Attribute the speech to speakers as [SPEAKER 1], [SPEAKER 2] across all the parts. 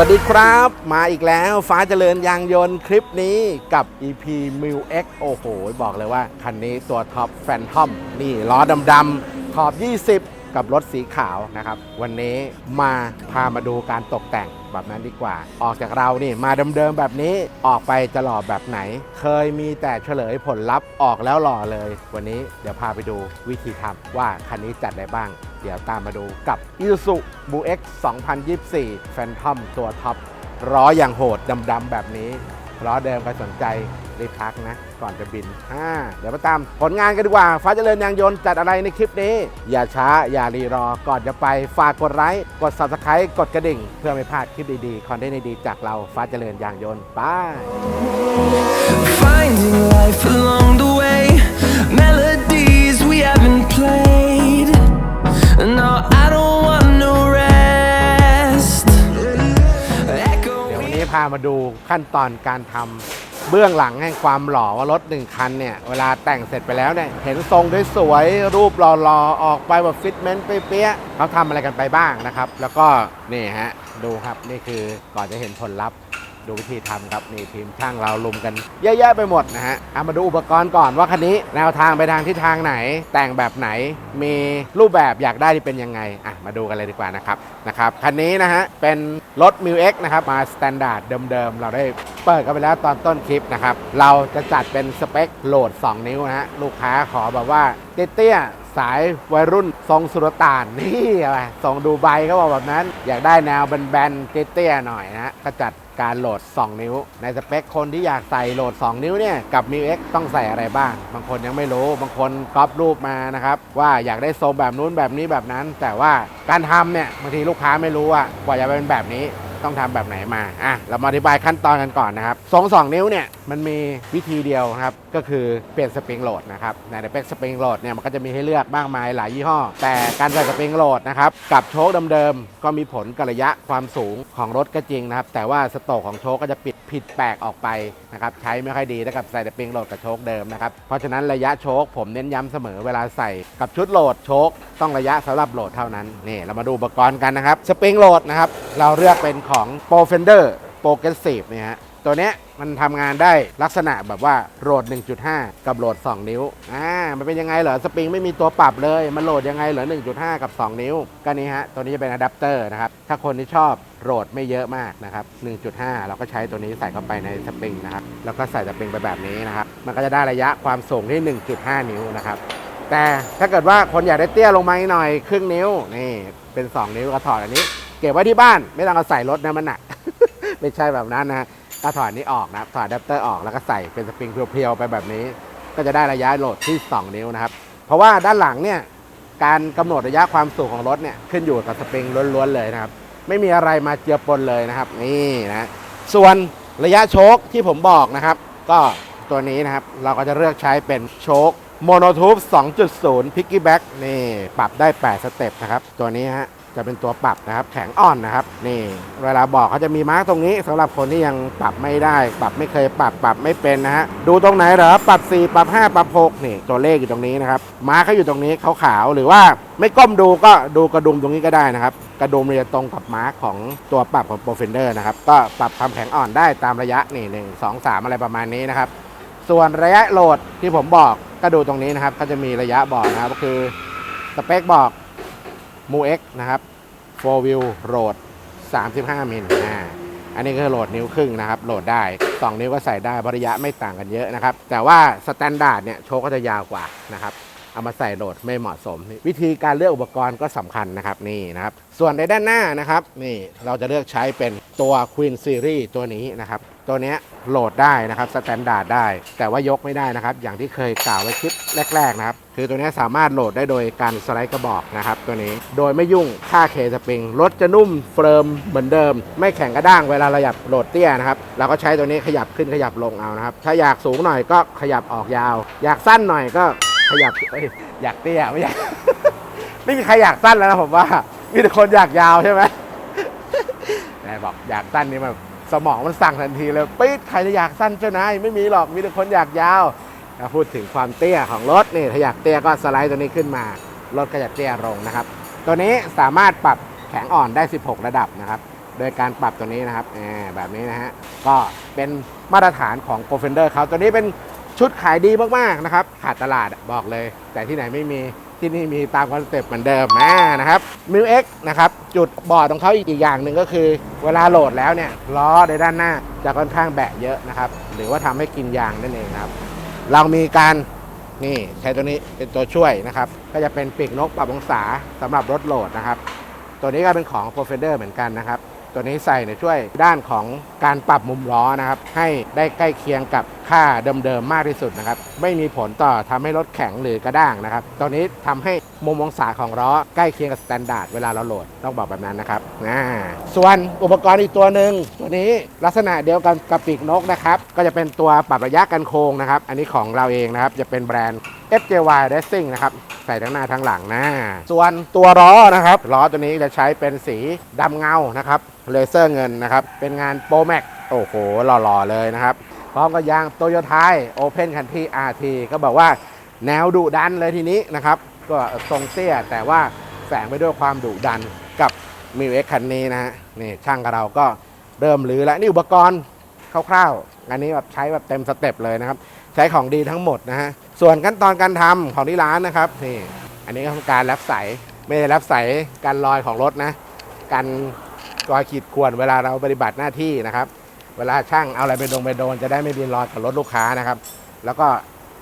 [SPEAKER 1] วัสดีครับ มาอีกแล้วฟ้าเจริญยางยนต์คลิปนี้กับ EP m i l X โอ้โห บอกเลยว่า คันนี้ตัวท็อปแฟนทอมนี่ล้อดำๆขอบ 20 กับรถสีขาวนะครับ วันนี้มาพามาดูการตกแต่ง แบบนั้นดีกว่า ออกจากเรานี่มาเดิมๆแบบนี้ออกไปจะหล่อแบบไหน เคยมีแต่เฉลยผลลัพธ์ออกแล้วหล่อเลย วันนี้เดี๋ยวพาไปดูวิธีทำว่าคันนี้จัดได้บ้าง เดี๋ยวตามมาดูกับ Isuzu b u X 2024 Phantom ตัวท็อปล้ออย่างโหดดำๆแบบนี้ล้อเดิมใครสนใจ รีบพักนะ ก่อนจะบินอ่าเดี๋ยวมาตามผลงานกันดีกว่า ฟ้าเจริญยางยนต์จัดอะไรในคลิปนี้ อย่าช้าอย่ารีรอก่อนจะไปฝากกดไลค์กด Subscribe กดกระดิ่ง เพื่อไม่พลาดคลิปดีๆคอนเทนต์ดีๆจากเราฟ้าเจริญยางยนต์ไป
[SPEAKER 2] finding life along the way, melodies we haven't played. No, I don't want no rest.
[SPEAKER 1] เดี๋ยววัน
[SPEAKER 2] Echoing
[SPEAKER 1] นี้พามาดูขั้นตอนการทำ เบื้องหลังแห่งความหล่อว่ารถหนึ่งคันเนี่ย เวลาแต่งเสร็จไปแล้วเนี่ย เห็นทรงได้สวยรูปหล่อๆ ออกไปแบบฟิตเมนต์เปี้ยๆเขาทำอะไรกันไปบ้างนะครับ แล้วก็นี่ฮะดูครับนี่คือก่อนจะเห็นผลลัพธ์ ดูวิธีทำครับนี่ทีมช่างเราลุมกันเยอะแยะไปหมดนะฮะเอามาดูอุปกรณ์ก่อนว่าคันนี้แนวทางไปทางทิศทางไหน แต่งแบบไหนมีรูปแบบอยากได้ที่เป็นยังไงอะมาดูกันเลยดีกว่านะครับนะครับคันนี้นะฮะเป็นรถ m ิว X นะครับมาสแตนดาร์ดเดิมๆเราได้เปิดกันไปแล้วตอนต้นคลิปนะครับเราจะจัดเป็นสเปคโหลด 2 นิ้วนะฮะลูกค้าขอแบบว่าเตี้ยสายวัยรุ่นทรงสุรต่านนี่อะไรทรงดูไบเขาบอกแบบนั้น อยากได้แนวแบนๆเตี้ยๆหน่อยนะฮะก็จัด การโหลด 2 นิ้ว ในสเปคคนที่อยากใส่โหลด 2 นิ้วเนี่ยกับ m i X ต้องใส่อะไรบ้าง บางคนยังไม่รู้ บางคนก๊อปรูปมานะครับ ว่าอยากได้ทรงแบบนู้นแบบนี้แบบนั้น แต่ว่าการทำเนี่ยบางทีลูกค้าไม่รู้ว่ากว่าจะเป็นแบบนี้ต้องทำแบบไหนมาอะเรามาอธิบายขั้นตอนกันก่อนนะครับสองสองนิ้วเนี่ย มันมีวิธีเดียวนะครับ ก็คือเปลี่ยนสปริงโหลดนะครับในสเปคสปริงโหลดเนี่ยมันก็จะมีให้เลือกมากมายหลายยี่ห้อ แต่การใส่สปริงโหลดนะครับกับโชคเดิมๆก็มีผลกับระยะความสูงของรถก็จริงนะครับ แต่ว่าสโตรกของโชคก็จะปิดผิดแปลกออกไปนะครับใช้ไม่ค่อยดีถ้ากับใส่สปริงโหลดกับโชคเดิมนะครับเพราะฉะนั้นระยะโชคผมเน้นย้ำเสมอเวลาใส่กับชุดโหลดโชคต้องระยะสำหรับโหลดเท่านั้นนี่เรามาดูอุปกรณ์กันนะครับสปริงโหลดนะครับเราเลือกเป็นของ Pro Fender Progressive เนี่ยฮะตัวเนี้ย มันทำงานได้ลักษณะแบบว่าโหลด 1.5 กับโหลด 2 นิ้วอ่ามันเป็นยังไงเหรอสปริงไม่มีตัวปรับเลย มันโหลดยังไงเหรอ 1.5 กับ 2 นิ้ว ก็นี้ฮะ ตัวนี้จะเป็นอะแดปเตอร์นะครับ ถ้าคนที่ชอบโหลดไม่เยอะมากนะครับ 1.5 เราก็ใช้ตัวนี้ใส่เข้าไปในสปริงนะครับ แล้วก็ใส่สปริงไปแบบนี้นะครับ มันก็จะได้ระยะความสูงที่ 1.5 นิ้วนะครับ แต่ถ้าเกิดว่าคนอยากได้เตี้ยลงมาอีกหน่อยครึ่งนิ้วนี่เป็น 2 นิ้วก็ถอดอันนี้ เก็บไว้ที่บ้านไม่ต้องเอาใส่รถนะมันหนักไม่ใช่แบบนั้นนะ ก็ถอดนี้ออกนะครับ ถอดอะแดปเตอร์ออกแล้วก็ใส่เป็นสปริงเพียวๆไปแบบนี้ ก็จะได้ระยะโหลดที่ 2 นิ้วนะครับ เพราะว่าด้านหลังเนี่ยการกำหนดระยะความสูงของรถเนี่ยขึ้นอยู่กับสปริงล้วนๆเลยนะครับ ไม่มีอะไรมาเจือปนเลยนะครับ นี่นะส่วนระยะโชคที่ผมบอกนะครับ ก็ตัวนี้นะครับเราก็จะเลือกใช้เป็นโชคโมโนทูบ2.0พิกกี้แบ็กนี่ปรับได้ 8 สเต็ปนะครับ ตัวนี้ฮะ จะเป็นตัวปรับนะครับ แข็งอ่อนนะครับ นี่เวลาบอกเขาจะมีมาร์กตรงนี้สำหรับคนที่ยังปรับไม่ได้ ปรับไม่เคยปรับปรับไม่เป็นนะฮะดูตรงไหนเหรอปรับ 4 ปรับ 5 ปรับ6นี่ตัวเลขอยู่ตรงนี้นะครับมาร์กเขาอยู่ตรงนี้ขาวๆหรือว่าไม่ก้มดูก็ดูกระดุมตรงนี้ก็ได้นะครับ กระดุมเนี่ยจะตรงกับมาร์กของตัวปรับของโปรเฟนเดอร์นะครับก็ปรับความแข็งอ่อนได้ตามระยะนี่หนึ่งสองสามอะไรประมาณนี้นะครับส่วนระยะโหลดที่ผมบอกก็ดูตรงนี้นะครับก็จะมีระยะบอกนะครับก็คือสเปคบอก มูเอ็กนะครับ4 wheel โหลด 35 มิลอ่าอันนี้ก็คือโหลดนิ้วครึ่งนะครับ โหลดได้ 2 นิ้วก็ใส่ได้เพราะระยะไม่ต่างกันเยอะนะครับ แต่ว่าสแตนดาร์ดเนี่ยโชคก็จะยาวกว่านะครับ เอามาใส่โหลดไม่เหมาะสม วิธีการเลือกอุปกรณ์ก็สำคัญนะครับนี่นะครับ ส่วนในด้านหน้านะครับนี่เราจะเลือกใช้เป็นตัว Queen Series ตัวนี้นะครับ ตัวนี้โหลดได้นะครับสแตนดาร์ดได้ แต่ว่ายกไม่ได้นะครับ อย่างที่เคยกล่าวไว้คลิปแรก ๆ นะครับ คือตัวนี้สามารถโหลดได้โดยการสไลด์กระบอกนะครับ ตัวนี้โดยไม่ยุ่งค่าเคสปริงรถจะนุ่มเฟิร์มเหมือนเดิม ไม่แข็งกระด้างเวลาเราอยากโหลดเตี้ยนะครับเราก็ใช้ตัวนี้ขยับขึ้นขยับลงเอานะครับ ถ้าอยากสูงหน่อยก็ขยับออกยาว อยากสั้นหน่อยก็ขยับอยอยากเตี้ยไม่อยากไม่มีใครอยากสั้นแล้วนะผมว่ามีแต่คนอยากยาวใช่ไหมแม่บอกอยากสั้นนี่แบบ สมองมันสั่งทันทีเลยปี๊ดใครจะอยากสั้นเจ้านายไม่มีหรอกมีแต่คนอยากยาวถ้าพูดถึงความเตี้ยของรถนี่ถ้าอยากเตี้ยก็สไลด์ตัวนี้ขึ้นมารถก็จะเตี้ยลงนะครับ ตัวนี้สามารถปรับแข็งอ่อนได้ 16 ระดับนะครับ โดยการปรับตัวนี้นะครับแบบนี้นะฮะก็เป็นมาตรฐานของ g o f e n d e r เขาตัวนี้เป็นชุดขายดีมากๆนะครับขาดตลาดบอกเลย แต่ที่ไหนไม่มี ที่นี่มีตามคอนเซ็ปต์เหมือนเดิมอ่นะครับมิวเอ็กนะครับจุดบอดของเขาอีกอย่างหนึ่งก็คือ เวลาโหลดแล้วเนี่ยล้อในด้านหน้าจะค่อนข้างแบะเยอะนะครับ หรือว่าทำให้กินยางนั่นเองครับ เรามีการนี่ใช้ตัวนี้เป็นตัวช่วยนะครับ ก็จะเป็นปีกนกปรับองศาสำหรับรถโหลดนะครับ ตัวนี้ก็เป็นของ p r o f e n d e r เหมือนกันนะครับ ตัวนี้ใส่เนี่ยช่วยด้านของการปรับมุมล้อนะครับ ให้ได้ใกล้เคียงกับ ค่าเดิมๆมากที่สุดนะครับ ไม่มีผลต่อทำให้รถแข็งหรือกระด้างนะครับตัวนี้ทำให้มุมองศาของล้อใกล้เคียงกับสแตนดาร์ดเวลาเราโหลดต้องบอกแบบนั้นนะครับอ่าส่วนอุปกรณ์อีกตัวหนึ่งตัวนี้ลักษณะเดียวกันกับปีกนกนะครับ ก็จะเป็นตัวปรับระยะกันโค้งนะครับ อันนี้ของเราเองนะครับ จะเป็นแบรนด์ FJY Racing นะครับใส่ทั้งหน้าทั้งหลังนะส่วนตัวล้อนะครับล้อตัวนี้จะใช้เป็นสีดำเงานะครับเลเซอร์เงินนะครับเป็นงานโปรแม็กโอ้โหหล่อๆเลยนะครับ ร้อมกับยางโตโยต้าโอเพนคันที่ RT ก็บอกว่าแนวดุดันเลยทีนี้นะครับ ก็ทรงเตี้ยแต่ว่าแฝงไปด้วยความดุดันกับมิวเอ็กคันนี้นะฮะนี่ช่างกับเราก็เริ่มรื้อแล้วนี่อุปกรณ์คร่าวๆ อันนี้แบบใช้แบบเต็มสเต็ปเลยนะครับ ใช้ของดีทั้งหมดนะฮะส่วนขั้นตอนการทำของที่ร้านนะครับนี่อันนี้ก็คือการแลบใสไม่ได้แลบใสการลอยของรถนะการรอยขีดข่วนเวลาเราปฏิบัติหน้าที่นะครับ เวลาช่างเอาอะไรไปดงไปโดน จะได้ไม่บินรอยกับรถลูกค้านะครับ แล้วก็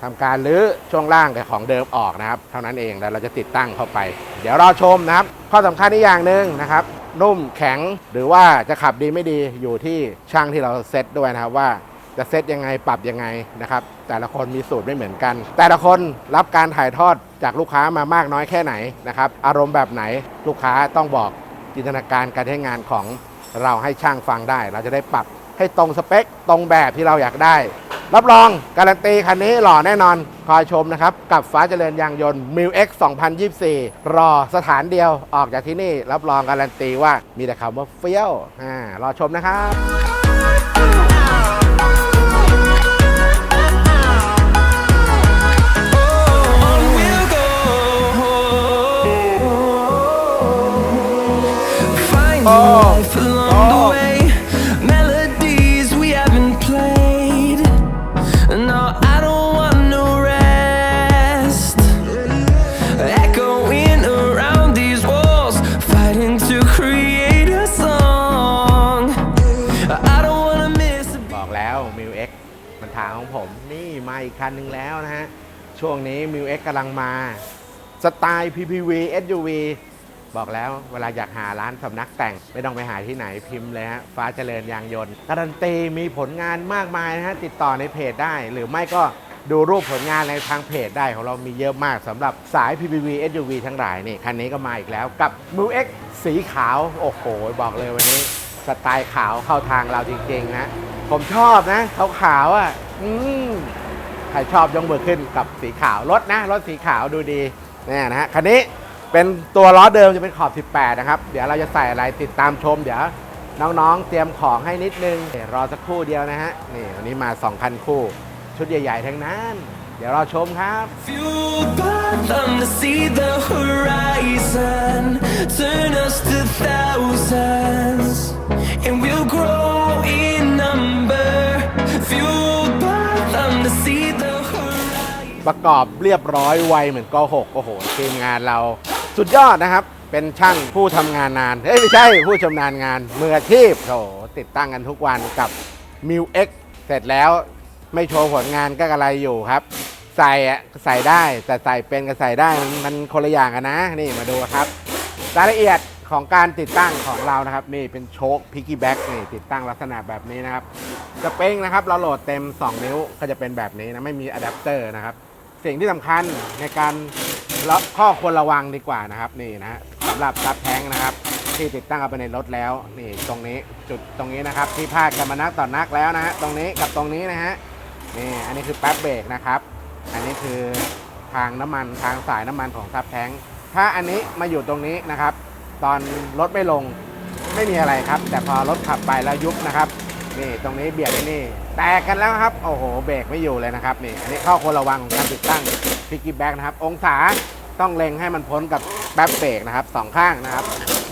[SPEAKER 1] ทำการรื้อช่วงล่างกับของเดิมออกนะครับ เท่านั้นเองแล้วเราจะติดตั้งเข้าไป เดี๋ยวรอชมนะครับ ข้อสำคัญอีกอย่างหนึ่งนะครับ นุ่มแข็งหรือว่าจะขับดีไม่ดีอยู่ที่ช่างที่เราเซตด้วยนะครับว่าจะเซตยังไงปรับยังไงนะครับ แต่ละคนมีสูตรไม่เหมือนกัน แต่ละคนรับการถ่ายทอดจากลูกค้ามามากน้อยแค่ไหนนะครับอารมณ์แบบไหนลูกค้าต้องบอกจินตนาการการใช้งานของเราให้ช่างฟังได้ เราจะได้ปรับ ให้ตรงสเปค ตรงแบบที่เราอยากได้ รับรองการันตีคันนี้หล่อแน่นอน คอยชมนะครับ กับฟ้าเจริญยางยนต์ m i l X 2024 รอสถานเดียวออกจากที่นี่ รับรองการันตีว่ามีแต่คำว่าเฟี้ยวอ่ารอชมนะครับ
[SPEAKER 2] On
[SPEAKER 1] อีกคันหนึ่งแล้วนะฮะ ช่วงนี้ m i l X กำลังมา สไตล์ PPV SUV บอกแล้วเวลาอยากหาร้านสำนักแต่งไม่ต้องไปหาที่ไหนพิมพ์เลยฮะ ฟ้าเจริญยางยนต์ การันตีมีผลงานมากมายนะฮะ ติดต่อในเพจได้ หรือไม่ก็ดูรูปผลงานในทางเพจได้ของเรามีเยอะมากสำหรับสาย PPV SUV ทั้งหลายนี่ คันนี้ก็มาอีกแล้วกับ m i l X สีขาว โอ้โห บอกเลยวันนี้ สไตล์ขาวเข้าทางเราจริงๆนะ ผมชอบนะขาวๆอะ อืม ใครชอบยกมือขึ้นกับสีขาวรถนะรถสีขาวดูดีเนี่ยนะฮะคันนี้เป็นตัวล้อเดิมจะเป็นขอบ 18 นะครับ เดี๋ยวเราจะใส่อะไรติดตามชม เดี๋ยวน้องๆ เตรียมของให้นิดนึงรอสักครู่เดียวนะฮะนี่วันนี้มา2,000คู่ ชุดใหญ่ๆทั้งนั้น เดี๋ยวรอชมครับ
[SPEAKER 2] and we'll grow in number. Fueled
[SPEAKER 1] ประกอบเรียบร้อยไวเหมือนก6โอ้โหทีมงานเรา สุดยอดนะครับ เป็นช่างผู้ทำงานนานเฮ้ยไม่ใช่ผู้ชำนาญงานมืออาชีพโถติดตั้งกันทุกวันกับ m i l X เสร็จแล้วไม่โชว์ผลงานก็อะไรอยู่ครับ ใส่อะใส่ได้แต่ใส่เป็นกับใส่ได้มันมันคนละอย่างกันนะ นี่มาดูครับรายละเอียดของการติดตั้งของเรานะครับ นี่เป็นโชคพิกกี้แบ็กนี่ติดตั้งลักษณะแบบนี้นะครับสเป้งนะครับ เราโหลดเต็ม 2 นิ้วก็จะเป็นแบบนี้นะ ไม่มีอะแดปเตอร์นะครับ สิ่งที่สำคัญในการละข้อควรระวังดีกว่านะครับ นี่นะฮะสำหรับซับแท้งนะครับ ที่ติดตั้งเอาไปในรถแล้ว นี่ตรงนี้จุดตรงนี้นะครับ ที่พลาดกันมานักต่อนักแล้วนะฮะตรงนี้กับตรงนี้นะฮะนี่อันนี้คือแป๊บเบรกนะครับ อันนี้คือทางน้ำมันทางสายน้ำมันของซับแท้งถ้าอันนี้มาอยู่ตรงนี้นะครับ ตอนรถไม่ลงไม่มีอะไรครับ แต่พอรถขับไปแล้วยุบนะครับ นี่ตรงนี้เบียดไอ้นี่ แตกกันแล้วครับ โอ้โห เบรกไม่อยู่เลยนะครับนี่อันนี้ข้อควรระวังของการติดตั้งพิกกี้แบ็กนะครับ องศาต้องเล็งให้มันพ้นกับแบ็คเบรกนะครับสองข้างนะครับ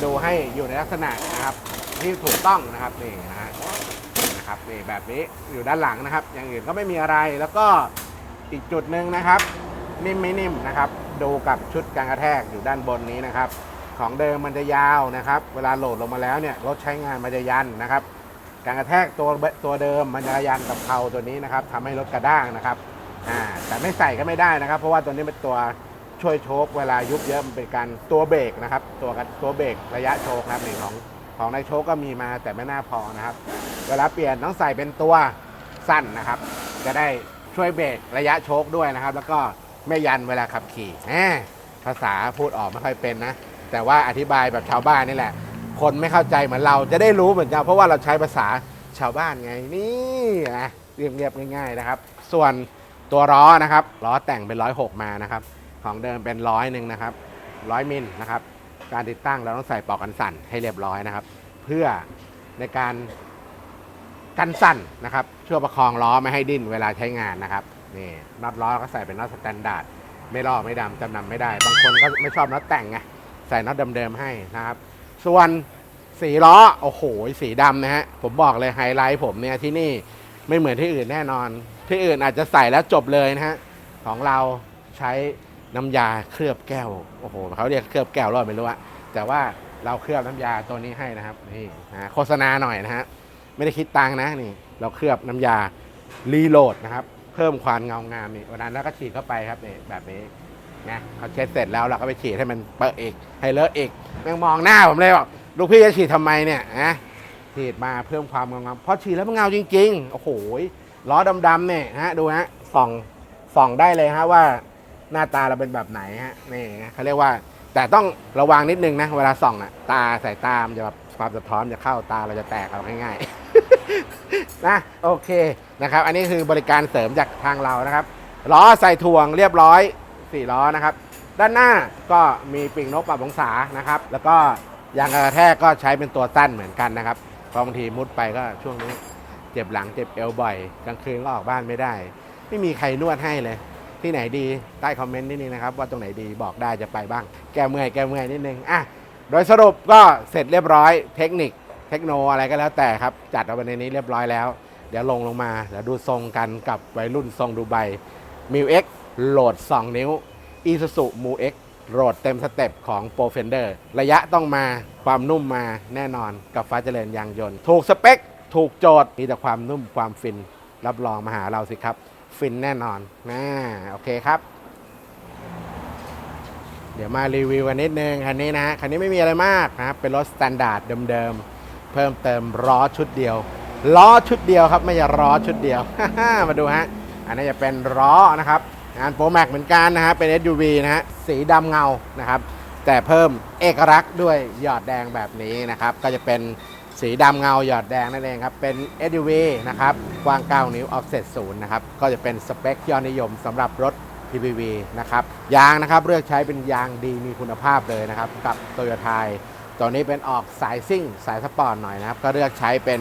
[SPEAKER 1] ดูให้อยู่ในลักษณะนะครับที่ถูกต้องนะครับนี่นะฮะนะครับนี่แบบนี้อยู่ด้านหลังนะครับ อย่างอื่นก็ไม่มีอะไรแล้วก็อีกจุดหนึ่งนะครับ นิ่มไม่นิ่มนะครับ ดูกับชุดการกระแทกอยู่ด้านบนนี้นะครับ ของเดิมมันจะยาวนะครับ เวลาโหลดลงมาแล้วเนี่ยรถใช้งานมันจะยันนะครับ การกระแทกตัวตัวเดิมมันจะยันกับเพลาตัวนี้นะครับทำให้รถกระด้างนะครับอ่าแต่ไม่ใส่ก็ไม่ได้นะครับ เพราะว่าตัวนี้เป็นตัวช่วยโชคเวลายุบเยอะมันเป็นการตัวเบรกนะครับ ตัวกันตัวเบรกระยะโชคครับหนี่งของของในโชคก็มีมาแต่ไม่น่าพอนะครับ เวลาเปลี่ยนต้องใส่เป็นตัวสั้นนะครับ จะได้ช่วยเบรกระยะโชคด้วยนะครับ แล้วก็ไม่ยันเวลาขับขี่ภาษาพูดออกไม่ค่อยเป็นนะ แต่ว่าอธิบายแบบชาวบ้านนี่แหละ คนไม่เข้าใจเหมือนเราจะได้รู้เหมือนกันเพราะว่าเราใช้ภาษาชาวบ้านไงนี่นะเรียบๆง่าย ๆนะครับ ส่วนตัวล้อนะครับล้อแต่งเป็นร้อยหกมานะครับ ของเดิมเป็นร้อยหนึ่งนะครับร้อยมิลนะครับ การติดตั้งเราต้องใส่ปลอกกันสั่นให้เรียบร้อยนะครับ เพื่อในการกันสั่นนะครับช่วยประคองล้อไม่ให้ดิ้นเวลาใช้งานนะครับนี่น็อตล้อก็ใส่เป็นน็อตสแตนดาร์ดไม่ลอกไม่ดำจำนำไม่ได้ บางคนก็ไม่ชอบน็อตแต่งไงใส่น็อตเดิมๆให้นะครับ ส่วนสีล้อ โอ้โห สีดำนะฮะ ผมบอกเลยไฮไลท์ผมเนี่ยที่นี่ไม่เหมือนที่อื่นแน่นอน ที่อื่นอาจจะใส่แล้วจบเลยนะฮะ ของเราใช้น้ำยาเคลือบแก้ว โอ้โหเขาเรียกเคลือบแก้วรอดไม่รู้อะแต่ว่าเราเคลือบน้ำยาตัวนี้ให้นะครับ นี่นะโฆษณาหน่อยนะฮะ ไม่ได้คิดตังค์นะนี่ เราเคลือบน้ำยารีโหลดนะครับ เพิ่มความเงางามนี่วันนั้นแล้วก็ฉีดเข้าไปครับนี่แบบนี้ นะเขาเช็ดเสร็จแล้วเราก็ไปฉีดให้มันเปิดอีกให้เลอะอีกแม่งมองหน้าผมเลยบอกลูกพี่จะฉีดทำไมเนี่ยนะฉีดมาเพิ่มความเงามเพราะฉีดแล้วมันเงาจริงๆโอ้โหล้อดำๆเนี่ยฮะดูฮะส่องส่องได้เลยฮะว่าหน้าตาเราเป็นแบบไหนฮะนี่นะเขาเรียกว่า แต่ต้องระวังนิดนึงนะเวลาส่องอะตาสายตามจะแบบความสะท้อนจะเข้าตาเราจะแตกเอาง่ายๆนะโอเคนะครับ อันนี้คือบริการเสริมจากทางเรานะครับล้อใส่ถ่วงเรียบร้อย สี่ล้อนะครับ ด้านหน้าก็มีปีกนกปรับองศานะครับ แล้วก็ยางกระแทกก็ใช้เป็นตัวสั้นเหมือนกันนะครับเพราะบางทีมุดไปก็ช่วงนี้เจ็บหลังเจ็บเอวบ่อยกลางคืนก็ออกบ้านไม่ได้ ไม่มีใครนวดให้เลย ที่ไหนดีใต้คอมเมนต์นิดนึงนะครับ ว่าตรงไหนดีบอกได้จะไปบ้าง แก้เมื่อยแก้เมื่อยนิดนึงอะโดยสรุปก็เสร็จเรียบร้อยเทคนิคเทคโนอะไรก็แล้วแต่ครับ จัดเอาไว้ในนี้เรียบร้อยแล้ว เดี๋ยวลงลงมาเดี๋ยวดูทรงกันกับวัยรุ่นทรงดูไบมิวเอ็ก โหลด 2 นิ้วอีซูซูมูเอ็กโหลดเต็มสเต็ปของโปรเฟนเดอร์ระยะต้องมาความนุ่มมาแน่นอนกับฟ้าเจริญยางยนต์ ถูกสเปค ถูกโจทย์มีแต่ความนุ่มความฟิน รับรองมาหาเราสิครับ ฟินแน่นอนนะโอเคครับ เดี๋ยวมารีวิวกันนิดนึงคันนี้นะคันนี้ไม่มีอะไรมากนะเป็นรถสแตนดาร์ดเดิมๆ เพิ่มเติมล้อชุดเดียวล้อชุดเดียวครับไม่ใช่ล้อชุดเดียว มาดูฮะ อันนี้จะเป็นล้อนะครับ งานโปรแม็กเหมือนกันนะฮะเป็น SUV นะฮะสีดำเงานะครับ แต่เพิ่มเอกลักษณ์ด้วยหยอดแดงแบบนี้นะครับ ก็จะเป็นสีดำเงาหยอดแดงนั่นเองครับ เป็น SUV นะครับกว้าง 9 นิ้ว offset 0นย์นะครับ ก็จะเป็นสเปคยอดนิยมสำหรับรถ PPV นะครับ ยางนะครับเลือกใช้เป็นยางดีมีคุณภาพเลยนะครับ กับโตโยต้ตัวนี้เป็นออกสายซิ่งสายสปอร์ตหน่อยนะครับ ก็เลือกใช้เป็น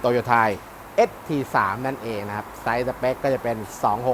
[SPEAKER 1] โตโยต้ ST3 นั่นเองนะครับ ไซส์สเปคก็จะเป็น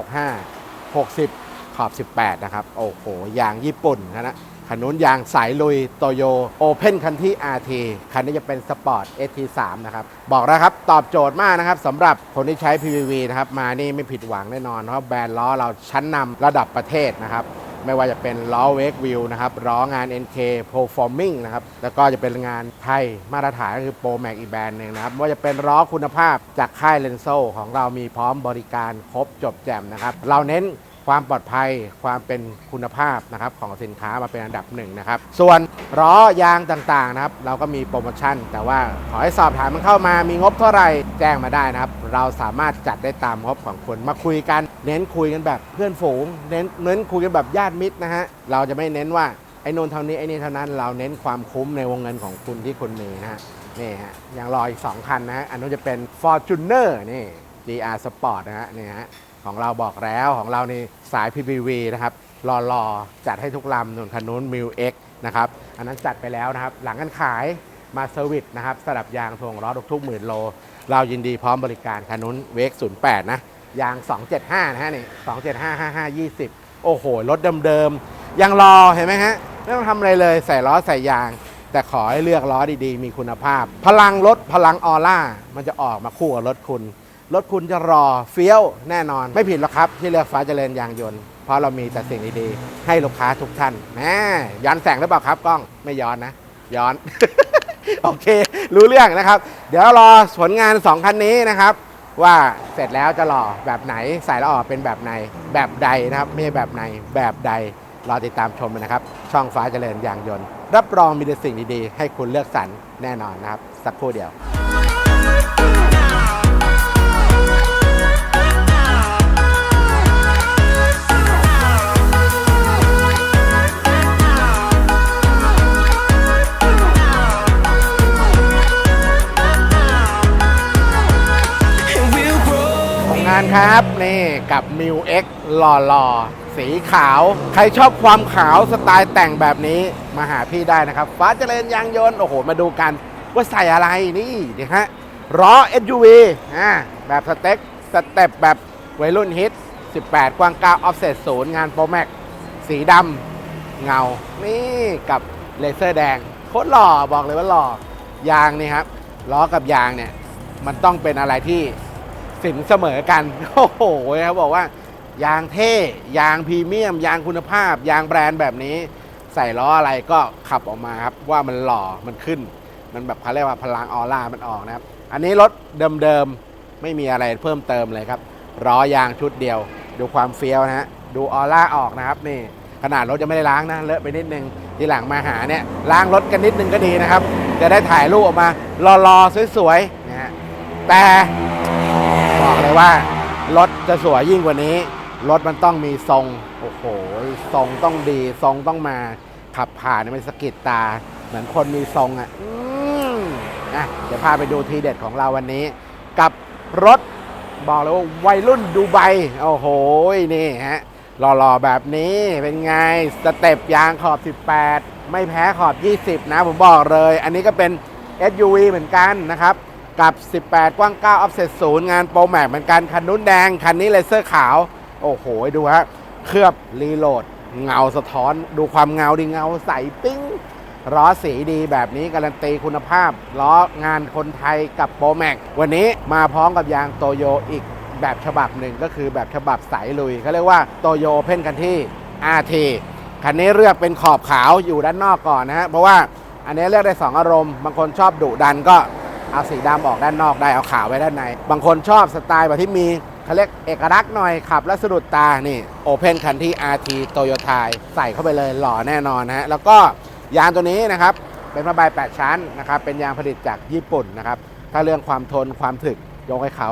[SPEAKER 1] 265 60 ขอบ 18 นะครับ โอ้โห ยางญี่ปุ่นนะนะคันนู้นยางสายลุยโตโยโอเพนคันที่ RT คันนี้จะเป็นสปอร์ต ST3 นะครับ บอกแล้วครับ ตอบโจทย์มากนะครับสำหรับคนที่ใช้ PVV นะครับ มานี่ไม่ผิดหวังแน่นอน เพราะแบรนด์ล้อเราชั้นนำระดับประเทศนะครับ ไม่ว่าจะเป็นล้อเวกวิวนะครับล้องาน NK Performing นะครับแล้วก็จะเป็นงานไทยมาตรฐานก็คือโปรแม็กอีแบรนด์หนึ่งนะครับว่าจะเป็นล้อคุณภาพจากค่ายเลนโซของเรามีพร้อมบริการครบจบแจ่มนะครับเราเน้น ความปลอดภัยความเป็นคุณภาพนะครับของสินค้ามาเป็นอันดับหนึ่งนะครับ ส่วนล้อยางต่างๆนะครับ เราก็มีโปรโมชั่น แต่ว่าขอให้สอบถามมันเข้ามามีงบเท่าไหร่แจ้งมาได้นะครับ เราสามารถจัดได้ตามงบของคุณมาคุยกัน เน้นคุยกันแบบเพื่อนฝูง เน้นเน้นคุยกันแบบญาติมิตรนะฮะเราจะไม่เน้นว่าไอ้นนเท่านี้ไอ้นี่เท่านั้นเราเน้นความคุ้มในวงเงินของคุณที่คุณมีนะฮะนี่ฮะอย่างรออีก2คันนะฮะอันนู้นจะเป็น Fortuner นี่ GR Sport นะฮะนี่ฮะ ของเราบอกแล้วของเรานี่สาย PPV นะครับรอๆจัดให้ทุกลำส่วนคันนู้นมิวเอ็กนะครับอันนั้นจัดไปแล้วนะครับ หลังกันขายมาเซอร์วิสนะครับสลับยางทวงล้อทุกๆหมื่นโล เรายินดีพร้อมบริการคันนู้นเวก08นะยาง 275 นะฮะนี่275 55 20 โอ้โห รถเดิมๆยังรอเห็นไหมฮะ ไม่ต้องทำอะไรเลยใส่ล้อใส่ยาง แต่ขอให้เลือกล้อดีๆ มีคุณภาพ พลังรถพลังออร่า มันจะออกมาคู่กับรถคุณ รถคุณจะรอเฟี้ยวแน่นอน ไม่ผิดหรอกครับ ที่เลือกฟ้าเจริญยางยนต์เพราะเรามีแต่สิ่งดีๆ ให้ลูกค้าทุกท่านแหมย้อนแสงหรือเปล่าครับกล้องไม่ย้อนนะ ย้อน โอเค รู้เรื่องนะครับ เดี๋ยวรอผลงาน 2 คันนี้นะครับ ว่าเสร็จแล้วจะหล่อแบบไหนส่แล้วออกเป็นแบบไหน แบบใดนะครับไม่ใช่แบบไหนแบบใดรอติดตามชมนะครับ ช่องฟ้าเจริญยางยนต์ รับรองมีแต่สิ่งดีๆ ให้คุณเลือกสรรแน่นอนนะครับ สักครู่เดียว งานครับ นี่กับ m ิว X หล่อหล่อๆ สีขาว ใครชอบความขาวสไตล์แต่งแบบนี้ มาหาพี่ได้นะครับ ฟ้าเจริญยางยนต์ โอ้โห มาดูกันว่าใส่อะไรนี่ดิฮะล้อ SUV อ่าแบบสเต็กสเต็ปแบบวัยรุ่นฮิต 18 กว้าง9ออฟเซตศูนย์งานโปรแม็กสีดำเงา นี่กับเลเซอร์แดง โคตรหล่อบอกเลยว่าหล่อยางนี่ครับล้อกับยางเนี่ย มันต้องเป็นอะไรที่ สินเสมอกัน โอ้โหเขาบอกว่า ยางเท่ยางพรีเมียม ยางคุณภาพ ยางแบรนด์แบบนี้ ใส่ล้ออะไรก็ขับออกมาครับ ว่ามันหล่อมันขึ้น มันแบบเขาเรียกว่าพลังออร่ามันออกนะครับ อันนี้รถเดิมๆไม่มีอะไรเพิ่มเติมเลยครับล้อยางชุดเดียว ดูความเฟี้ยวนะฮะดูออร่าออกนะครับนี่ขนาดรถจะไม่ได้ล้างนะเลอะไปนิดนึงทีหลังมาหาเนี่ยล้างรถกันนิดนึงก็ดีนะครับ จะได้ถ่ายรูปออกมารอๆสวยๆนะฮะแต่ บอกเลยว่ารถจะสวยยิ่งกว่านี้ รถมันต้องมีทรง โอ้โห ทรงต้องดี ทรงต้องมา ขับผ่านเนี่ยมันสะกิดตา เหมือนคนมีทรงอะอะเดี๋ยวพาไปดูทีเด็ดของเราวันนี้ กับรถบอกเลยว่าวัยรุ่นดูไบ โอ้โห นี่ฮะ หล่อๆ แบบนี้เป็นไง สเต็ปยางขอบ 18 ไม่แพ้ขอบ 20 นะ ผมบอกเลย อันนี้ก็เป็น SUV เหมือนกันนะครับ กับ 18 กว้าง 9 ออฟเซตศูนย์งานโปรแม็กเหมือนกันคันนู้นแดง คันนี้เลเซอร์ขาว โอ้โห ดูฮะ เคลือบรีโหลด เงาสะท้อน ดูความเงาดีเงาใสปิ้งล้อสีดีแบบนี้การันตีคุณภาพล้องานคนไทยกับโปรแม็กวันนี้มาพร้อมกับยางโตโยอีกแบบฉบับหนึ่งก็คือแบบฉบับสายลุยเขาเรียกว่าโตโยเพ่นกันที่ RT คันนี้เลือกเป็นขอบขาวอยู่ด้านนอกก่อนนะฮะเพราะว่าอันนี้เลือกได้ 2 อารมณ์ บางคนชอบดุดันก็ เอาสีดำออกด้านนอกได้เอาขาวไว้ด้านใน บางคนชอบสไตล์แบบที่มีเขาเรียกเอกลักษณ์หน่อยขับ แล้วสะดุดตานี่โอเพนคันที่ RT โตโยต้าใส่เข้าไปเลยหล่อแน่นอนนะฮะแล้วก็ยางตัวนี้นะครับเป็นผ้าใบ8ชั้นนะครับเป็นยางผลิตจากญี่ปุ่นนะครับถ้าเรื่องความทนความถึกยกให้เขา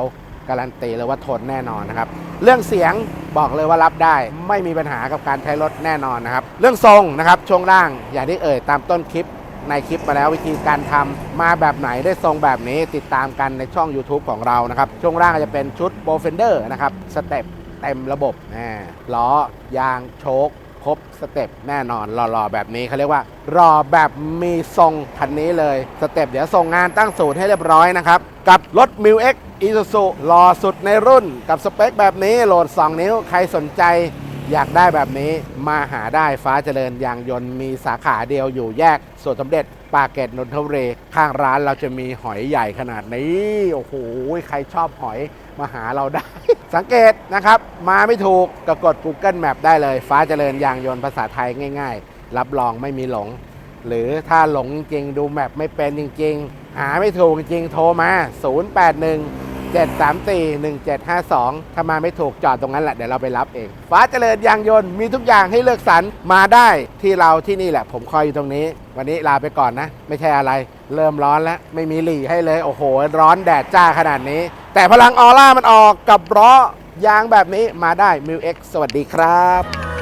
[SPEAKER 1] การันตีเลยว่าทนแน่นอนนะครับ เรื่องเสียงบอกเลยว่ารับได้ไม่มีปัญหากับการใช้รถแน่นอนนะครับ เรื่องทรงนะครับช่วงล่างอย่างที่เอ่ยตามต้นคลิป ในคลิปมาแล้ววิธีการทำมาแบบไหนได้ทรงแบบนี้ติดตามกันในช่อง YouTube ของเรานะครับ ช่วงล่างจะเป็นชุดโบเฟนเดอร์นะครับสเต็ปเต็มระบบแน่ล้อยางโชคครบสเต็ปแน่นอนหล่อๆแบบนี้เขาเรียกว่ารอแบบมีทรงคันนี้เลยสเต็ปเดี๋ยวส่งงานตั้งศูนย์ให้เรียบร้อยนะครับ กับรถ m ิว X Isuzu รอสุดในรุ่น กับสเปคแบบนี้โหลด 2 นิ้วใครสนใจ อยากได้แบบนี้มาหาได้ฟ้าเจริญยางยนต์มีสาขาเดียวอยู่แยกสวนสมเด็จปากเกร็ดนนทบุรีข้างร้านเราจะมีหอยใหญ่ขนาดนี้ โอ้โห ใครชอบหอยมาหาเราได้ สังเกตนะครับ มาไม่ถูกก็กด Google Map ได้เลย ฟ้าเจริญยางยนต์ภาษาไทยง่าย ๆ รับรองไม่มีหลง หรือถ้าหลงจริงดูแมปไม่เป็นจริง ๆ หาไม่ถูกจริงโทรมา 081 734 1752 ถ้ามาไม่ถูกจอดตรงนั้นแหละ เดี๋ยวเราไปรับเอง ฟ้าเจริญยางยนต์มีทุกอย่างให้เลือกสรรมาได้ที่เราที่นี่แหละ ผมคอยอยู่ตรงนี้ วันนี้ลาไปก่อนนะ ไม่ใช่อะไร เริ่มร้อนแล้ว ไม่มีหลีให้เลย โอ้โห ร้อนแดดจ้าขนาดนี้ แต่พลังออร่ามันออกกับล้อยางแบบนี้มาได้มิวเอ็กสวัสดีครับ